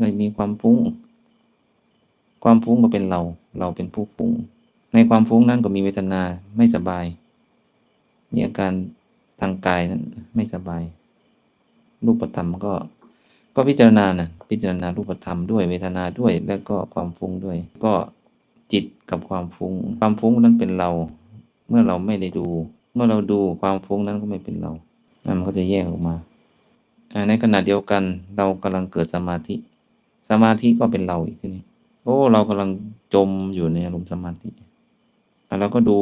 ก็มีความฟุ้ง ความฟุ้งก็เป็นเรา เราเป็นผู้ฟุ้ง ในความฟุ้งนั้นก็มีเวทนาไม่สบาย มีอาการทางกายนั้นไม่สบาย รูปธรรมก็ ก็พิจารณานะพิจารณารูปธรรมด้วยเวทนาด้วยแล้วก็ความฟุ้งด้วย ก็จิตกับความฟุ้ง ความฟุ้งนั้นเป็นเรา เมื่อเราไม่ได้ดู เมื่อเราดูความฟุ้งนั้นก็ไม่เป็นเราอะมันก็จะแยกออกมาอ่าในขณะเดียวกันเรากำลังเกิดสมาธิ สมาธิก็เป็นเราอีกทีนี้โอ้เรากำลังจมอยู่ในอารมณ์สมาธิอะเราก็ดู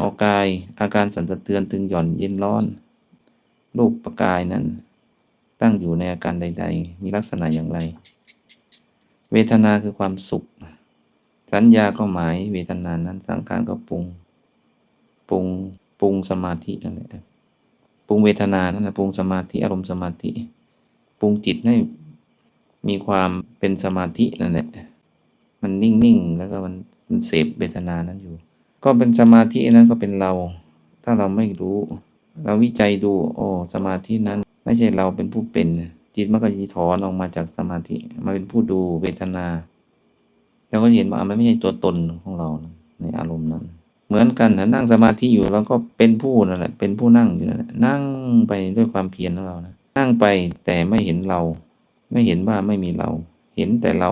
ออกกายอาการสั่นสะเทือนตึงหย่อนเย็นร้อน รูปประกายนั้น ตั้งอยู่ในอาการใด ๆ มีลักษณะอย่างไร เวทนาคือความสุข สัญญาก็หมายเวทนานั้นสังขารก็ปรุงปรุงปรุงสมาธินั่นแหละปรุงเวทนานั่นแหละปรุงสมาธิอารมณ์สมาธิปรุงจิตให้ มีความเป็นสมาธินั่นแหละ มันนิ่งๆ แล้วก็มันมันเสพเวทนานั้นอยู่ ก็เป็นสมาธินั้นก็เป็นเรา ถ้าเราไม่รู้ เราวิจัยดู โอ้ สมาธินั้น ไม่ใช่เราเป็นผู้เป็น จิตมันก็จะถอนออกมาจากสมาธิ มาเป็นผู้ดูเวทนาเราก็เห็นว่ามันไม่ใช่ตัวตนของเรานะในอารมณ์นั้น เหมือนกันนะนั่งสมาธิอยู่เราก็เป็นผู้นั่นแหละ เป็นผู้นั่งอยู่นั่นแหละ นั่งไปด้วยความเพียรของเรานะ นั่งไปแต่ไม่เห็นเรา ไม่เห็นว่าไม่มีเรา เห็นแต่เรา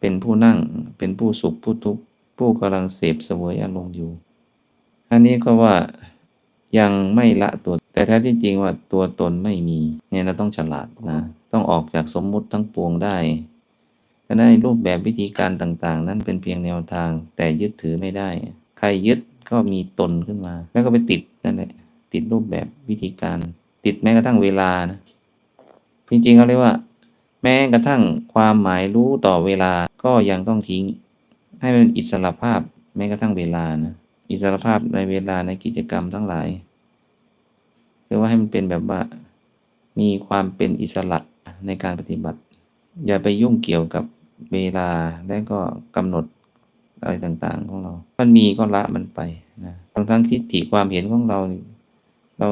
เป็นผู้นั่ง เป็นผู้สุขผู้ทุกข์ผู้กำลังเสพเสวยอารมณ์อยู่ อันนี้ก็ว่ายังไม่ละตัว แต่แท้ที่จริงว่าตัวตนไม่มี เนี่ยเราต้องฉลาดนะ ต้องออกจากสมมุติทั้งปวงได้ดังนั้นรูปแบบวิธีการต่างๆ นั้นเป็นเพียงแนวทาง แต่ยึดถือไม่ได้ ใครยึดก็มีตนขึ้นมา แล้วก็ไปติดนั่นแหละ ติดรูปแบบวิธีการ ติดแม้กระทั่งเวลานะ จริงๆเขาเรียกว่า แม้กระทั่งความหมายรู้ต่อเวลาก็ยังต้องทิ้ง ให้มันอิสระภาพแม้กระทั่งเวลานะอิสระภาพในเวลาในกิจกรรมทั้งหลายคือว่าให้มันเป็นแบบว่ามีความเป็นอิสระในการปฏิบัติ อย่าไปยุ่งเกี่ยวกับเวลาและก็กำหนดอะไรต่างๆของเรา มันมีก็ละมันไปนะบางทั้งทิฏฐิความเห็นของเรา เรา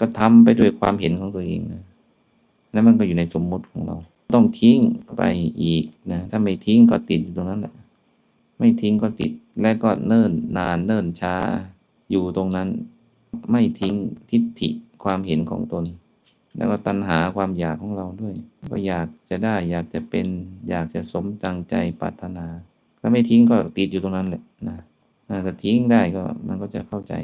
ก็ทำไปด้วยความเห็นของตัวเองนะ แล้วมันก็อยู่ในสมมุติของเรา ต้องทิ้งไปอีกนะ ถ้าไม่ทิ้งก็ติดอยู่ตรงนั้นแหละ ไม่ทิ้งก็ติด และก็เนิ่นนานเนิ่นช้า อยู่ตรงนั้น ไม่ทิ้งทิฏฐิความเห็นของตน แล้วก็ตัณหาความอยากของเราด้วย ก็อยากจะได้ อยากจะเป็น อยากจะสมตังใจปรารถนา ถ้าไม่ทิ้งก็ติดอยู่ตรงนั้นแหละนะถ้าทิ้งได้ก็มันก็จะเข้าใจ